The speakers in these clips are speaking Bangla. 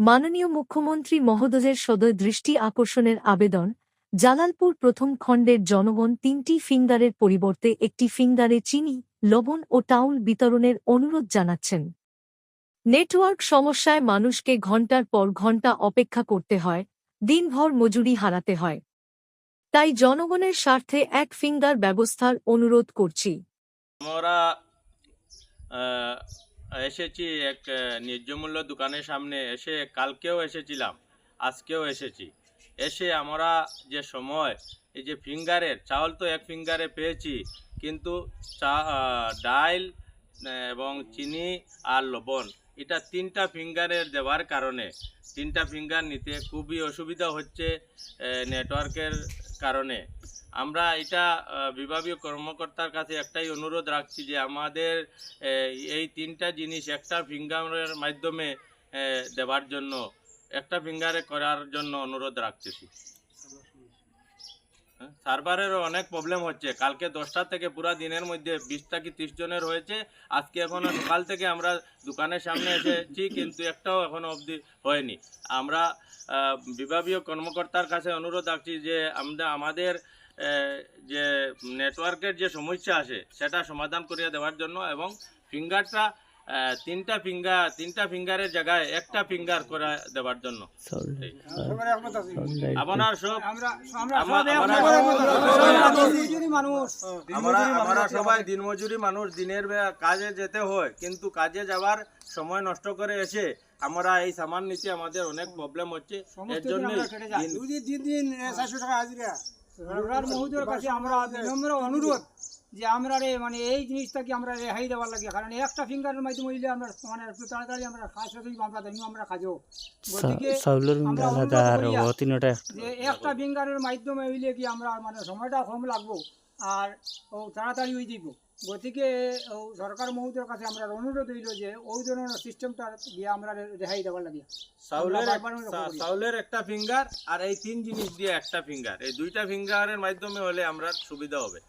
মাননীয় মুখ্যমন্ত্রী মহোদয়ের সদয় দৃষ্টি আকর্ষণের আবেদন, জালালপুর প্রথম খণ্ডের জনগণ তিনটি ফিঙ্গারের পরিবর্তে একটি ফিঙ্গারে চিনি, লবণ ও টাউল বিতরণের অনুরোধ জানাচ্ছেন। নেটওয়ার্ক সমস্যায় মানুষকে ঘণ্টার পর ঘণ্টা অপেক্ষা করতে হয়, দিনভর মজুরি হারাতে হয়। তাই জনগণের স্বার্থে এক ফিঙ্গার ব্যবস্থার অনুরোধ করছি। আমরা এসেছি এক আহ, ন্যায্যমূল্য দোকানের সামনে এসে কালকেও এসেছিলাম আজকেও এসেছি। এসে আমরা যে সময় এই যে ফিঙ্গারের চাউল তো এক ফিঙ্গারে পেয়েছি কিন্তু চা ডাইল এবং চিনি আর লবণ এটা তিনটা ফিঙ্গারের দেওয়ার কারণে তিনটা ফিঙ্গার নিতে খুবই অসুবিধা হচ্ছে নেটওয়ার্কের কারণে। আমরা এটা বিভাগীয় কর্মকর্তার কাছে একটাই অনুরোধ রাখছি যে আমাদের এই তিনটা জিনিস একটা ফিঙ্গারের মাধ্যমে দেওয়ার জন্য, একটা ফিঙ্গারে করার জন্য অনুরোধ রাখতেছি। সার্ভারেরও অনেক প্রবলেম হচ্ছে। কালকে দশটা থেকে পুরা দিনের মধ্যে বিশটা কি ত্রিশ জনের হয়েছে আজকে এখনও সকাল থেকে আমরা দোকানের সামনে এসেছি, কিন্তু একটাও এখনও অবধি হয়নি। আমরা বিভাগীয় কর্মকর্তার কাছে অনুরোধ রাখছি যে আমরা, আমাদের যে, নেটওয়ার্কের যে সমস্যা আছে সেটা সমাধান করিয়ে দেওয়ার জন্য এবং ফিঙ্গারটা তিনটা ফিঙ্গার তিনটা ফিঙ্গারের জায়গায় একটা ফিঙ্গার করে দেওয়ার জন্য। আপনার সব আমরা আমরা সবাই আমরা- আমরা মানুষ। আমরা আমরা সবাই দিনমজুরি মানুষ। দিনের বেলা কাজে যেতে হয় কিন্তু কাজে যাওয়ার সময় নষ্ট করে এসে আমরা এই সামান নিচে আমাদের অনেক প্রবলেম হচ্ছে। এর জন্য দিন দিন চারশো টাকা হাজিরা। সরকার মহোদয়ের কাছে আমরা বিনম্র অনুরোধ। যে আমরা রে মানে এই জিনিসটাকে আমরা রেহাই দেওয়ার লাগে? কারণ একটা ফিঙ্গারের মাধ্যমে হইলে আমরা মানে একটু তাড়াতাড়ি আমরা খাস আমরা তাই আমরা খাজো। গতিকে আমরা তিনটা যে একটা ফিঙ্গারের মাধ্যমে হইলে কি আমরা মানে সময়টা কম লাগবো আর ও তাড়াতাড়ি হয়ে যাব গতিকে সরকার মহোদয়ের কাছে আমরা অনুরোধ হইল যে ওই ধরনের সিস্টেমটা দিয়ে আমরা রেহাই দেওয়ার লাগে। চাউলের একটা ফিঙ্গার আর এই তিন জিনিস দিয়ে একটা ফিঙ্গার এই দুইটা ফিঙ্গারের মাধ্যমে হলে আমরা সুবিধা হবে।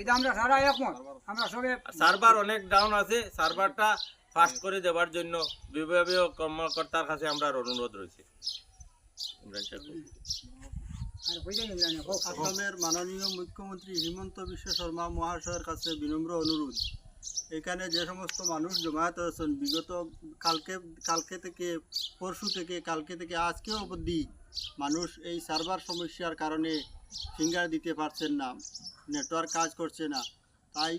এটা আমরা সারা একমত। আমরা সবে সার্ভার অনেক ডাউন আছে সার্ভারটা ফাস্ট করে দেওয়ার জন্য বিভাগীয় কর্মকর্তার কাছে আমরা অনুরোধ রয়েছে ইমরান সাহেব। আর হয়ে আসামের মাননীয় মুখ্যমন্ত্রী হিমন্ত বিশ্ব শর্মা মহাশয়ের কাছে বিনম্র অনুরোধ। এখানে যে সমস্ত মানুষ জমায়েত হয়েছেন বিগত কালকে কালকে থেকে পরশু থেকে কালকে থেকে আজকে অবধি মানুষ এই সার্ভার সমস্যার কারণে ফিঙ্গার দিতে পারছেন না। নেটওয়ার্ক কাজ করছে না। তাই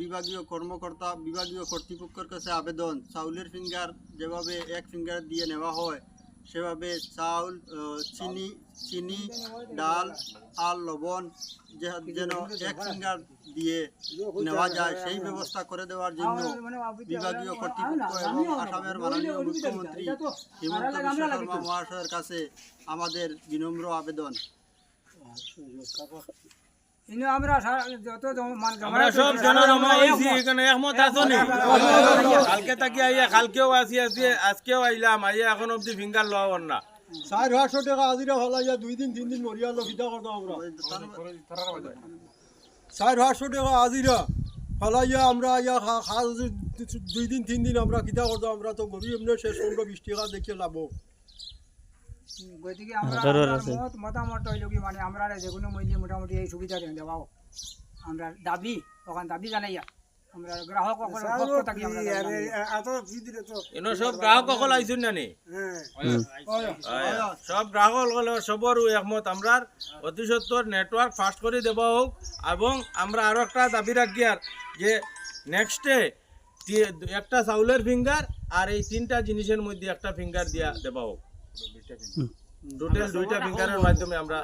বিভাগীয় কর্মকর্তা, বিভাগীয় কর্তৃপক্ষের কাছে আবেদন, চাউলের ফিঙ্গার যেভাবে এক ফিঙ্গার দিয়ে নেওয়া হয়, সেভাবে চাউল চিনি চিনি, ডাল আর লবণ যেন এক ফিঙ্গার দিয়ে নেওয়া যায়, সেই ব্যবস্থা করে দেওয়ার জন্য বিভাগীয় কর্তৃপক্ষ এবং আসামের মাননীয় মুখ্যমন্ত্রী হিমন্ত মহাশয়ের কাছে আমাদের বিনম্র আবেদন। কিন্তু আমরা যত জন- মানে আমরা সব জন জমা আমরা এখানে একমত আছো নি? কালকে থাকি আইয়া কালকেও আসি আসি আজকেও আইলাম আইয়া এখন অব্দি ফিঙ্গার লওয়া না। চার পাঁচশো টাকা হাজিরা ফলাইয়া দুই দিন তিন দিন মরিয়া লক্ষিতা করতাম আমরা। চার পাঁচশো টাকা হাজিরা ফলাইয়া আমরা ইয়া দুই দিন তিন দিন আমরা কিতা করতাম আমরা তো গরিব শেষ বিশ টাকা দেখিয়ে লাভ। গতিকে আমরা আঠারো আমরার আছে। মত মতামত হইল কি মানে আমরা যে কোনো মূল্যে মোটামুটি এই সুবিধা দেওয়া আমরা দাবি ওখান দাবি জানাইয়া। আমরা গ্রাহক পক্ষ থাকি আমরা দাবি জানাইয়া। এনো সব গ্রাহক সকল আইসুন না সব গ্রাহক সবর একমত। আমরা অতি সত্তর নেটওয়ার্ক ফাস্ট করে দেওয়া হোক এবং আমরা আরও একটা দাবি রাখি আর যে নেক্সটে একটা চাউলের ফিঙ্গার আর এই তিনটা জিনিসের মধ্যে একটা ফিঙ্গার দিয়া দেওয়া হোক। টোটাল দুইটা বিজ্ঞানের মাধ্যমে আমরা